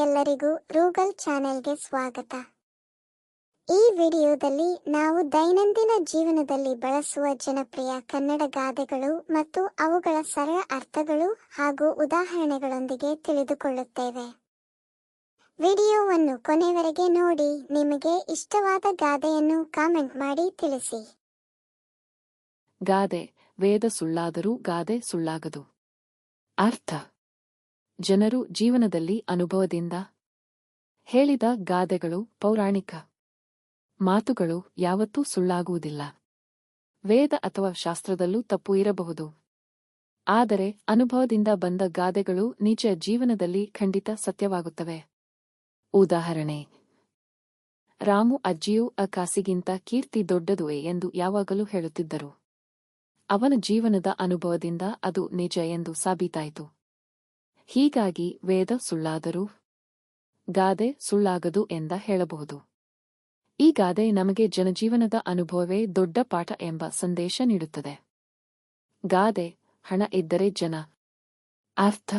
ಎಲ್ಲರಿಗೂ ರೂಗಲ್ ಚಾನೆಲ್ಗೆ ಸ್ವಾಗತ. ಈ ವಿಡಿಯೋದಲ್ಲಿ ನಾವು ದೈನಂದಿನ ಜೀವನದಲ್ಲಿ ಬಳಸುವ ಜನಪ್ರಿಯ ಕನ್ನಡ ಗಾದೆಗಳು ಮತ್ತು ಅವುಗಳ ಸರಳ ಅರ್ಥಗಳು ಹಾಗೂ ಉದಾಹರಣೆಗಳೊಂದಿಗೆ ತಿಳಿದುಕೊಳ್ಳುತ್ತೇವೆ. ವಿಡಿಯೋವನ್ನು ಕೊನೆವರೆಗೆ ನೋಡಿ, ನಿಮಗೆ ಇಷ್ಟವಾದ ಗಾದೆಯನ್ನು ಕಾಮೆಂಟ್ ಮಾಡಿ ತಿಳಿಸಿ. ಗಾದೆ, ವೇದ ಸುಳ್ಳಾದರೂ ಗಾದೆ ಸುಳ್ಳಾಗದು. ಅರ್ಥ. ಜನರು ಜೀವನದಲ್ಲಿ ಅನುಭವದಿಂದ ಹೇಳಿದ ಗಾದೆಗಳು ಪೌರಾಣಿಕ ಮಾತುಗಳು ಯಾವತ್ತೂ ಸುಳ್ಳಾಗುವುದಿಲ್ಲ. ವೇದ ಅಥವಾ ಶಾಸ್ತ್ರದಲ್ಲೂ ತಪ್ಪು ಇರಬಹುದು. ಆದರೆ ಅನುಭವದಿಂದ ಬಂದ ಗಾದೆಗಳು ನಿಜ ಜೀವನದಲ್ಲಿ ಖಂಡಿತ ಸತ್ಯವಾಗುತ್ತವೆ. ಉದಾಹರಣೆ, ರಾಮು ಅಜ್ಜಿಯು ಅಕಾಸಿಗಿಂತ ಕಾಸಿಗಿಂತ ಕೀರ್ತಿ ದೊಡ್ಡದುವೆ ಎಂದು ಯಾವಾಗಲೂ ಹೇಳುತ್ತಿದ್ದರು. ಅವನ ಜೀವನದ ಅನುಭವದಿಂದ ಅದು ನಿಜ ಎಂದು ಸಾಬೀತಾಯಿತು. ಹೀಗಾಗಿ ವೇದ ಸುಳ್ಳಾದರೂ ಗಾದೆ ಸುಳ್ಳಾಗದು ಎಂದ ಹೇಳಬಹುದು. ಈ ಗಾದೆ ನಮಗೆ ಜನಜೀವನದ ಅನುಭವವೇ ದೊಡ್ಡ ಪಾಠ ಎಂಬ ಸಂದೇಶ ನೀಡುತ್ತದೆ. ಗಾದೆ, ಹಣ ಇದ್ದರೆ ಜನ. ಅರ್ಥ.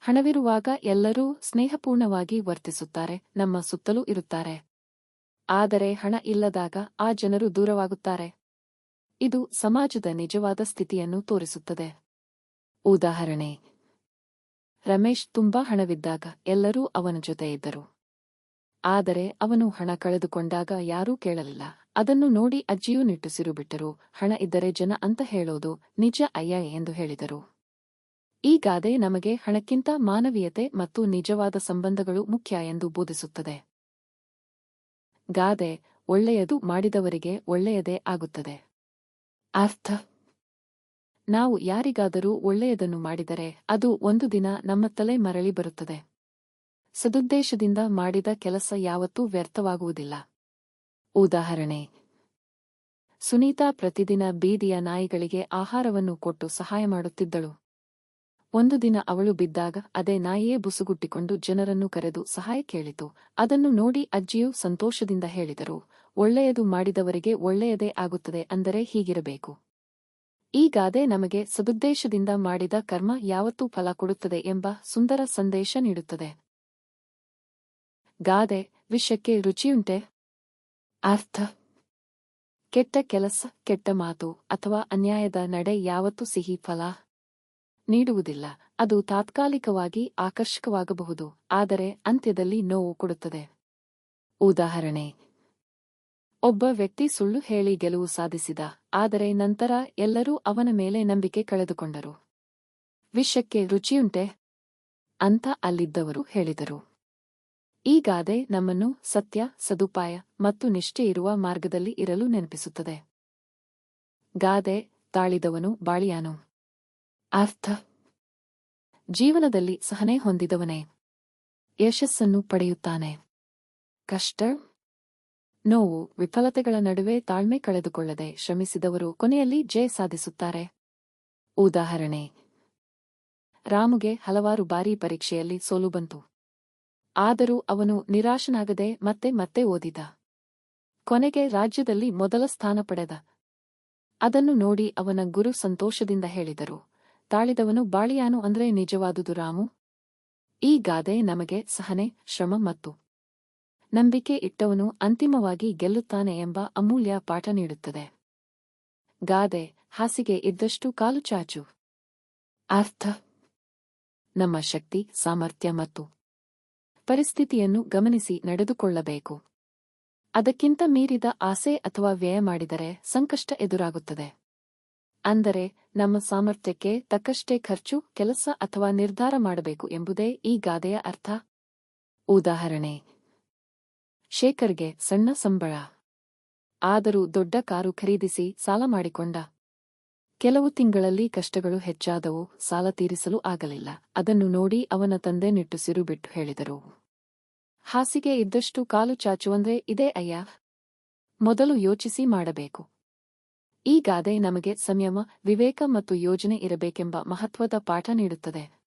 ಹಣವಿರುವಾಗ ಎಲ್ಲರೂ ಸ್ನೇಹಪೂರ್ಣವಾಗಿ ವರ್ತಿಸುತ್ತಾರೆ, ನಮ್ಮ ಸುತ್ತಲೂ ಇರುತ್ತಾರೆ. ಆದರೆ ಹಣ ಇಲ್ಲದಾಗ ಆ ಜನರು ದೂರವಾಗುತ್ತಾರೆ. ಇದು ಸಮಾಜದ ನಿಜವಾದ ಸ್ಥಿತಿಯನ್ನು ತೋರಿಸುತ್ತದೆ. ಉದಾಹರಣೆ ರಮೇಶ್ ತುಂಬಾ ಹಣವಿದ್ದಾಗ ಎಲ್ಲರೂ ಅವನ ಜೊತೆ ಇದ್ದರು. ಆದರೆ ಅವನು ಹಣ ಕಳೆದುಕೊಂಡಾಗ ಯಾರೂ ಕೇಳಲಿಲ್ಲ. ಅದನ್ನು ನೋಡಿ ಅಜ್ಜಿಯೂ ನಿಟ್ಟುಸಿರು ಬಿಟ್ಟರು. ಹಣ ಇದ್ದರೆ ಜನ ಅಂತ ಹೇಳೋದು ನಿಜ ಅಯ್ಯ ಎಂದು ಹೇಳಿದರು. ಈ ಗಾದೆ ನಮಗೆ ಹಣಕ್ಕಿಂತ ಮಾನವೀಯತೆ ಮತ್ತು ನಿಜವಾದ ಸಂಬಂಧಗಳು ಮುಖ್ಯ ಎಂದು ಬೋಧಿಸುತ್ತದೆ. ಗಾದೆ ಒಳ್ಳೆಯದು ಮಾಡಿದವರಿಗೆ ಒಳ್ಳೆಯದೇ ಆಗುತ್ತದೆ. ಅರ್ಥ. ನಾವು ಯಾರಿಗಾದರೂ ಒಳ್ಳೆಯದನ್ನು ಮಾಡಿದರೆ ಅದು ಒಂದು ದಿನ ನಮ್ಮ ತಲೆ ಮರಳಿ ಬರುತ್ತದೆ. ಸದುದ್ದೇಶದಿಂದ ಮಾಡಿದ ಕೆಲಸ ಯಾವತ್ತೂ ವ್ಯರ್ಥವಾಗುವುದಿಲ್ಲ. ಉದಾಹರಣೆ, ಸುನೀತಾ ಪ್ರತಿದಿನ ಬೀದಿಯ ನಾಯಿಗಳಿಗೆ ಆಹಾರವನ್ನು ಕೊಟ್ಟು ಸಹಾಯ ಮಾಡುತ್ತಿದ್ದಳು. ಒಂದು ದಿನ ಅವಳು ಬಿದ್ದಾಗ ಅದೇ ನಾಯಿಯೇ ಬುಸುಗುಟ್ಟಿಕೊಂಡು ಜನರನ್ನು ಕರೆದು ಸಹಾಯ ಕೇಳಿತು. ಅದನ್ನು ನೋಡಿ ಅಜ್ಜಿಯು ಸಂತೋಷದಿಂದ ಹೇಳಿದರು, ಒಳ್ಳೆಯದು ಮಾಡಿದವರಿಗೆ ಒಳ್ಳೆಯದೇ ಆಗುತ್ತದೆ ಅಂದರೆ ಹೀಗಿರಬೇಕು. ಈ ಗಾದೆ ನಮಗೆ ಸದುದ್ದೇಶದಿಂದ ಮಾಡಿದ ಕರ್ಮ ಯಾವತ್ತೂ ಫಲ ಕೊಡುತ್ತದೆ ಎಂಬ ಸುಂದರ ಸಂದೇಶ ನೀಡುತ್ತದೆ. ಗಾದೆ ವಿಷಕ್ಕೆ ರುಚಿಯುಂಟೆ? ಅರ್ಥ. ಕೆಟ್ಟ ಕೆಲಸ, ಕೆಟ್ಟ ಮಾತು ಅಥವಾ ಅನ್ಯಾಯದ ನಡೆ ಯಾವತ್ತೂ ಸಿಹಿ ಫಲ ನೀಡುವುದಿಲ್ಲ. ಅದು ತಾತ್ಕಾಲಿಕವಾಗಿ ಆಕರ್ಷಕವಾಗಬಹುದು, ಆದರೆ ಅಂತ್ಯದಲ್ಲಿ ನೋವು ಕೊಡುತ್ತದೆ. ಉದಾಹರಣೆ ಒಬ್ಬ ವ್ಯಕ್ತಿ ಸುಳ್ಳು ಹೇಳಿ ಗೆಲುವು ಸಾಧಿಸಿದ, ಆದರೆ ನಂತರ ಎಲ್ಲರೂ ಅವನ ಮೇಲೆ ನಂಬಿಕೆ ಕಳೆದುಕೊಂಡರು. ವಿಷಕ್ಕೆ ರುಚಿಯುಂಟೆ ಅಂತ ಅಲ್ಲಿದ್ದವರು ಹೇಳಿದರು. ಈ ಗಾದೆ ನಮ್ಮನ್ನು ಸತ್ಯ, ಸದುಪಾಯ ಮತ್ತು ನಿಷ್ಠೆ ಇರುವ ಮಾರ್ಗದಲ್ಲಿ ಇರಲು ನೆನಪಿಸುತ್ತದೆ. ಗಾದೆ, ತಾಳಿದವನು ಬಾಳಿಯಾನು. ಅರ್ಥ? ಜೀವನದಲ್ಲಿ ಸಹನೆ ಹೊಂದಿದವನೇ. ಯಶಸ್ಸನ್ನು ಪಡೆಯುತ್ತಾನೆ. ಕಷ್ಟ? ನೋವು, ವಿಫಲತೆಗಳ ನಡುವೆ ತಾಳ್ಮೆ ಕಳೆದುಕೊಳ್ಳದೆ ಶ್ರಮಿಸಿದವರು ಕೊನೆಯಲ್ಲಿ ಜಯ ಸಾಧಿಸುತ್ತಾರೆ. ಉದಾಹರಣೆ, ರಾಮುಗೆ ಹಲವಾರು ಬಾರಿ ಪರೀಕ್ಷೆಯಲ್ಲಿ ಸೋಲು ಬಂತು. ಆದರೂ ಅವನು ನಿರಾಶನಾಗದೆ ಮತ್ತೆ ಮತ್ತೆ ಓದಿದ. ಕೊನೆಗೆ ರಾಜ್ಯದಲ್ಲಿ ಮೊದಲ ಸ್ಥಾನ ಪಡೆದ. ಅದನ್ನು ನೋಡಿ ಅವನ ಗುರು ಸಂತೋಷದಿಂದ ಹೇಳಿದರು, ತಾಳಿದವನು ಬಾಳಿಯಾನು ಅಂದ್ರೆ ನಿಜವಾದುದು ರಾಮು. ಈ ಗಾದೆ ನಮಗೆ ಸಹನೆ, ಶ್ರಮ ಮತ್ತು ನಂಬಿಕೆ ಇಟ್ಟವನು ಅಂತಿಮವಾಗಿ ಗೆಲ್ಲುತ್ತಾನೆ ಎಂಬ ಅಮೂಲ್ಯ ಪಾಠ ನೀಡುತ್ತದೆ. ಗಾದೆ ಹಾಸಿಗೆ ಇದ್ದಷ್ಟು ಕಾಲು ಚಾಚು. ಅರ್ಥ. ನಮ್ಮ ಶಕ್ತಿ, ಸಾಮರ್ಥ್ಯ ಮತ್ತು ಪರಿಸ್ಥಿತಿಯನ್ನು ಗಮನಿಸಿ ನಡೆದುಕೊಳ್ಳಬೇಕು. ಅದಕ್ಕಿಂತ ಮೀರಿದ ಆಸೆ ಅಥವಾ ವ್ಯಯ ಮಾಡಿದರೆ ಸಂಕಷ್ಟ ಎದುರಾಗುತ್ತದೆ. ಅಂದರೆ ನಮ್ಮ ಸಾಮರ್ಥ್ಯಕ್ಕೆ ತಕ್ಕಷ್ಟೇ ಖರ್ಚು, ಕೆಲಸ ಅಥವಾ ನಿರ್ಧಾರ ಮಾಡಬೇಕು ಎಂಬುದೇ ಈ ಗಾದೆಯ ಅರ್ಥ. ಉದಾಹರಣೆ ಶೇಖರ್ಗೆ ಸಣ್ಣ ಸಂಬಳ. ಆದರೂ ದೊಡ್ಡ ಕಾರು ಖರೀದಿಸಿ ಸಾಲ ಮಾಡಿಕೊಂಡ. ಕೆಲವು ತಿಂಗಳಲ್ಲಿ ಕಷ್ಟಗಳು ಹೆಚ್ಚಾದವು, ಸಾಲ ತೀರಿಸಲು ಆಗಲಿಲ್ಲ. ಅದನ್ನು ನೋಡಿ ಅವನ ತಂದೆ ನಿಟ್ಟುಸಿರು ಬಿಟ್ಟು ಹೇಳಿದರು. ಹಾಸಿಗೆ ಇದ್ದಷ್ಟು ಕಾಲು ಚಾಚುವಂದ್ರೆ ಇದೇ ಅಯ್ಯ? ಮೊದಲು ಯೋಚಿಸಿ ಮಾಡಬೇಕು. ಈ ಗಾದೆ ನಮಗೆ ಸಂಯಮ, ವಿವೇಕ ಮತ್ತು ಯೋಜನೆ ಇರಬೇಕೆಂಬ ಮಹತ್ವದ ಪಾಠ ನೀಡುತ್ತದೆ.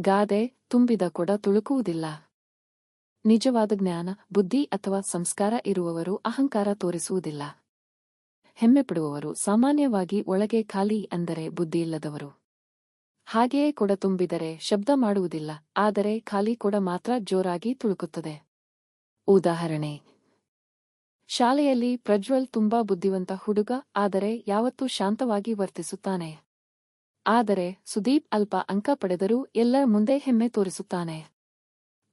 ಗಾದೆ ತುಂಬಿದ ಕೊಡ ತುಳುಕುವುದಿಲ್ಲ. ನಿಜವಾದ ಜ್ಞಾನ, ಬುದ್ಧಿ ಅಥವಾ ಸಂಸ್ಕಾರ ಇರುವವರು ಅಹಂಕಾರ ತೋರಿಸುವುದಿಲ್ಲ. ಹೆಮ್ಮೆಪಡುವವರು ಸಾಮಾನ್ಯವಾಗಿ ಒಳಗೆ ಖಾಲಿ ಅಂದರೆ ಬುದ್ಧಿಯಿಲ್ಲದವರು ಹಾಗೆಯೇ ಕೊಡ ತುಂಬಿದರೆ ಶಬ್ದ ಮಾಡುವುದಿಲ್ಲ, ಆದರೆ ಖಾಲಿ ಕೊಡ ಮಾತ್ರ ಜೋರಾಗಿ ತುಳುಕುತ್ತದೆ. ಉದಾಹರಣೆ, ಶಾಲೆಯಲ್ಲಿ ಪ್ರಜ್ವಲ್ ತುಂಬಾ ಬುದ್ಧಿವಂತ ಹುಡುಗ, ಆದರೆ ಯಾವತ್ತೂ ಶಾಂತವಾಗಿ ವರ್ತಿಸುತ್ತಾನೆ. ಆದರೆ ಸುದೀಪ್ ಅಲ್ಪ ಅಂಕ ಪಡೆದರೂ ಎಲ್ಲರ ಮುಂದೆ ಹೆಮ್ಮೆ ತೋರಿಸುತ್ತಾನೆ.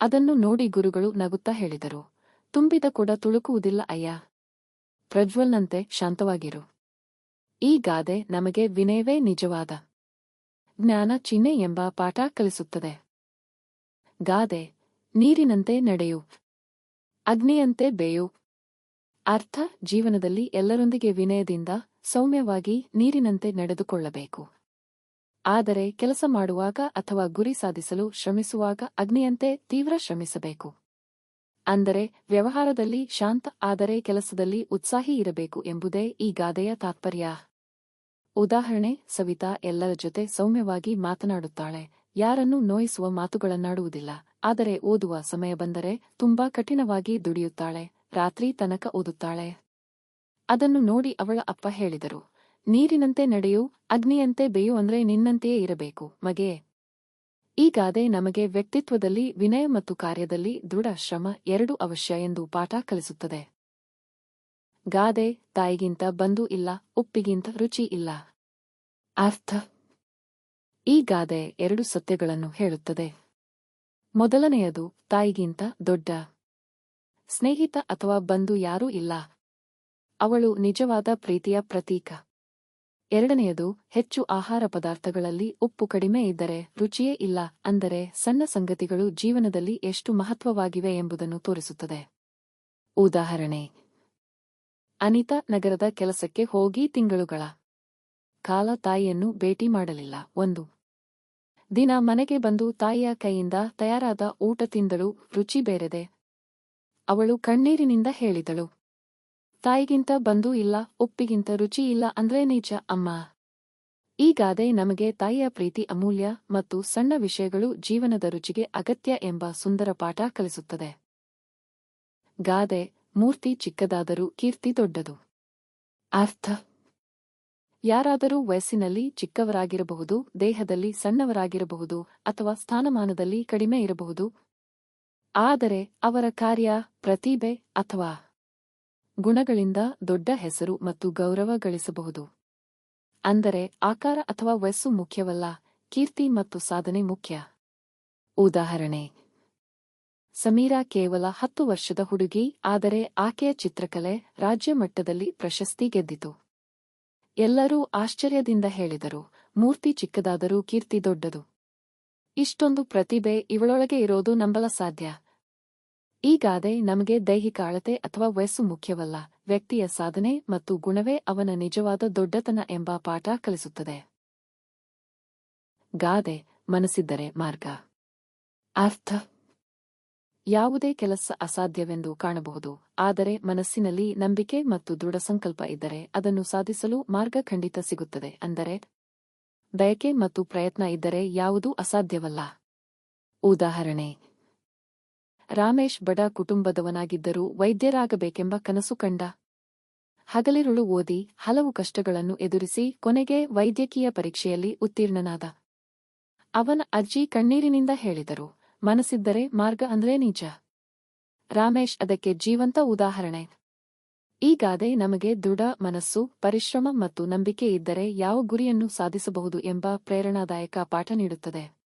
ಅದನ್ನು ನೋಡಿ ಗುರುಗಳು ನಗುತ್ತಾ ಹೇಳಿದರು. ತುಂಬಿದ ಕೂಡ ತುಳುಕುವುದಿಲ್ಲ ಅಯ್ಯ. ಪ್ರಜ್ವಲ್ನಂತೆ ಶಾಂತವಾಗಿರು. ಈ ಗಾದೆ ನಮಗೆ ವಿನಯವೇ ನಿಜವಾದ. ಜ್ಞಾನ ಚಿಹ್ನೆ ಎಂಬ ಪಾಠ ಕಲಿಸುತ್ತದೆ. ಗಾದೆ, ನೀರಿನಂತೆ ನಡೆಯು. ಅಗ್ನಿಯಂತೆ ಬೇಯು. ಅರ್ಥ, ಜೀವನದಲ್ಲಿ ಎಲ್ಲರೊಂದಿಗೆ ವಿನಯದಿಂದ ಸೌಮ್ಯವಾಗಿ ನೀರಿನಂತೆ ನಡೆದುಕೊಳ್ಳಬೇಕು. ಆದರೆ ಕೆಲಸ ಮಾಡುವಾಗ ಅಥವಾ ಗುರಿ ಸಾಧಿಸಲು ಶ್ರಮಿಸುವಾಗ ಅಗ್ನಿಯಂತೆ ತೀವ್ರ ಶ್ರಮಿಸಬೇಕು. ಅಂದರೆ, ವ್ಯವಹಾರದಲ್ಲಿ ಶಾಂತ ಆದರೆ ಕೆಲಸದಲ್ಲಿ ಉತ್ಸಾಹಿ ಇರಬೇಕು ಎಂಬುದೇ ಈ ಗಾದೆಯ ತಾತ್ಪರ್ಯ. ಉದಾಹರಣೆ, ಸವಿತಾ ಎಲ್ಲರ ಜೊತೆ ಸೌಮ್ಯವಾಗಿ ಮಾತನಾಡುತ್ತಾಳೆ. ಯಾರನ್ನೂ ನೋಯಿಸುವ ಮಾತುಗಳನ್ನಾಡುವುದಿಲ್ಲ. ಆದರೆ ಓದುವ ಸಮಯ ಬಂದರೆ ತುಂಬಾ ಕಠಿಣವಾಗಿ ದುಡಿಯುತ್ತಾಳೆ. ರಾತ್ರಿ ತನಕ ಓದುತ್ತಾಳೆ. ಅದನ್ನು ನೋಡಿ ಅವಳ ಅಪ್ಪ ಹೇಳಿದರು. ನೀರಿನಂತೆ ನಡೆಯು, ಅಗ್ನಿಯಂತೆ ಬೇಯು ಅಂದ್ರೆ ನಿನ್ನಂತೆಯೇ ಇರಬೇಕು. ಮಗೆ. ಈ ಗಾದೆ ನಮಗೆ ವ್ಯಕ್ತಿತ್ವದಲ್ಲಿ ವಿನಯ ಮತ್ತು ಕಾರ್ಯದಲ್ಲಿ ದೃಢ ಶ್ರಮ ಎರಡು ಅವಶ್ಯ ಎಂದು ಪಾಠ ಕಲಿಸುತ್ತದೆ. ಗಾದೆ, ತಾಯಿಗಿಂತ ಬಂಧು ಇಲ್ಲ, ಉಪ್ಪಿಗಿಂತ ರುಚಿ ಇಲ್ಲ. ಅರ್ಥ. ಈ ಗಾದೆ ಎರಡು ಸತ್ಯಗಳನ್ನು ಹೇಳುತ್ತದೆ. ಮೊದಲನೆಯದು, ತಾಯಿಗಿಂತ ದೊಡ್ಡ. ಸ್ನೇಹಿತ ಅಥವಾ ಬಂಧು ಯಾರೂ ಇಲ್ಲ. ಅವಳು ನಿಜವಾದ ಪ್ರೀತಿಯ ಪ್ರತೀಕ. ಎರಡನೆಯದು, ಹೆಚ್ಚು ಆಹಾರ ಪದಾರ್ಥಗಳಲ್ಲಿ ಉಪ್ಪು ಕಡಿಮೆ ಇದ್ದರೆ ರುಚಿಯೇ ಇಲ್ಲ, ಅಂದರೆ ಸಣ್ಣ ಸಂಗತಿಗಳು ಜೀವನದಲ್ಲಿ ಎಷ್ಟು ಮಹತ್ವವಾಗಿವೆ ಎಂಬುದನ್ನು ತೋರಿಸುತ್ತದೆ. ಉದಾಹರಣೆ, ಅನಿತಾ ನಗರದ ಕೆಲಸಕ್ಕೆ ಹೋಗಿ ತಿಂಗಳುಗಳ ಕಾಲ ತಾಯಿಯನ್ನು ಭೇಟಿ ಮಾಡಲಿಲ್ಲ. ಒಂದು, ದಿನ ಮನೆಗೆ ಬಂದು ತಾಯಿಯ ಕೈಯಿಂದ ತಯಾರಾದ ಊಟ ತಿಂದಳು, ರುಚಿ ಬೇರೆದೆ. ಅವಳು ಕಣ್ಣೀರಿನಿಂದ ಹೇಳಿದಳು ತಾಯಿಗಿಂತ ಬಂಧು ಇಲ್ಲ ಉಪ್ಪಿಗಿಂತ ರುಚಿ ಇಲ್ಲ ಅಂದ್ರೆ ನಿಜ ಅಮ್ಮ. ಈ ಗಾದೆ ನಮಗೆ ತಾಯಿಯ ಪ್ರೀತಿ ಅಮೂಲ್ಯ ಮತ್ತು ಸಣ್ಣ ವಿಷಯಗಳು ಜೀವನದ ರುಚಿಗೆ ಅಗತ್ಯ ಎಂಬ ಸುಂದರ ಪಾಠ ಕಲಿಸುತ್ತದೆ. ಗಾದೆ, ಮೂರ್ತಿ ಚಿಕ್ಕದಾದರೂ ಕೀರ್ತಿ ದೊಡ್ಡದು. ಅರ್ಥ. ಯಾರಾದರೂ ವಯಸ್ಸಿನಲ್ಲಿ ಚಿಕ್ಕವರಾಗಿರಬಹುದು, ದೇಹದಲ್ಲಿ ಸಣ್ಣವರಾಗಿರಬಹುದು ಅಥವಾ ಸ್ಥಾನಮಾನದಲ್ಲಿ ಕಡಿಮೆ ಇರಬಹುದು. ಆದರೆ ಅವರ ಕಾರ್ಯ, ಪ್ರತಿಭೆ ಅಥವಾ ಗುಣಗಳಿಂದ ದೊಡ್ಡ ಹೆಸರು ಮತ್ತು ಗೌರವ ಗಳಿಸಬಹುದು. ಅಂದರೆ ಆಕಾರ ಅಥವಾ ವಯಸ್ಸು ಮುಖ್ಯವಲ್ಲ, ಕೀರ್ತಿ ಮತ್ತು ಸಾಧನೆ ಮುಖ್ಯ. ಉದಾಹರಣೆ, ಸಮೀರಾ ಕೇವಲ ಹತ್ತು ವರ್ಷದ ಹುಡುಗಿ, ಆದರೆ ಆಕೆಯ ಚಿತ್ರಕಲೆ ರಾಜ್ಯ ಮಟ್ಟದಲ್ಲಿ ಪ್ರಶಸ್ತಿ ಗೆದ್ದಿತು. ಎಲ್ಲರೂ ಆಶ್ಚರ್ಯದಿಂದ ಹೇಳಿದರು, ಮೂರ್ತಿ ಚಿಕ್ಕದಾದರೂ ಕೀರ್ತಿ ದೊಡ್ಡದು. ಇಷ್ಟೊಂದು ಪ್ರತಿಭೆ ಇವಳೊಳಗೆ ಇರೋದು ನಂಬಲ ಸಾಧ್ಯ ಈ ಗಾದೆ ನಮಗೆ ದೈಹಿಕ ಅಳತೆ ಅಥವಾ ವಯಸ್ಸು ಮುಖ್ಯವಲ್ಲ, ವ್ಯಕ್ತಿಯ ಸಾಧನೆ ಮತ್ತು ಗುಣವೇ ಅವನ ನಿಜವಾದ ದೊಡ್ಡತನ ಎಂಬ ಪಾಠ ಕಲಿಸುತ್ತದೆ. ಗಾದೆ, ಮನಸ್ಸಿದ್ದರೆ ಮಾರ್ಗ. ಅರ್ಥ. ಯಾವುದೇ ಕೆಲಸ ಅಸಾಧ್ಯವೆಂದು ಕಾಣಬಹುದು, ಆದರೆ ಮನಸ್ಸಿನಲ್ಲಿ ನಂಬಿಕೆ ಮತ್ತು ದೃಢ ಸಂಕಲ್ಪ ಇದ್ದರೆ ಅದನ್ನು ಸಾಧಿಸಲು ಮಾರ್ಗ ಖಂಡಿತ ಸಿಗುತ್ತದೆ, ಅಂದರೆ ಬಯಕೆ ಮತ್ತು ಪ್ರಯತ್ನ ಇದ್ದರೆ ಯಾವುದೂ ಅಸಾಧ್ಯವಲ್ಲ. ಉದಾಹರಣೆ ರಾಮೇಶ್ ಬಡ ಕುಟುಂಬದವನಾಗಿದ್ದರೂ ವೈದ್ಯರಾಗಬೇಕೆಂಬ ಕನಸು ಕಂಡ. ಹಗಲಿರುಳು ಓದಿ ಹಲವು ಕಷ್ಟಗಳನ್ನು ಎದುರಿಸಿ ಕೊನೆಗೆ ವೈದ್ಯಕೀಯ ಪರೀಕ್ಷೆಯಲ್ಲಿ ಉತ್ತೀರ್ಣನಾದ. ಅವನ ಅಜ್ಜಿ ಕಣ್ಣೀರಿನಿಂದ ಹೇಳಿದರು, ಮನಸ್ಸಿದ್ದರೆ ಮಾರ್ಗ ಅಂದ್ರೆ ನಿಜ. ರಾಮೇಶ್ ಅದಕ್ಕೆ ಜೀವಂತ ಉದಾಹರಣೆ. ಈ ಗಾದೆ ನಮಗೆ ದೃಢ ಮನಸ್ಸು, ಪರಿಶ್ರಮ ಮತ್ತು ನಂಬಿಕೆ ಇದ್ದರೆ ಯಾವ ಗುರಿಯನ್ನು ಸಾಧಿಸಬಹುದು ಎಂಬ ಪ್ರೇರಣಾದಾಯಕ ಪಾಠ ನೀಡುತ್ತದೆ.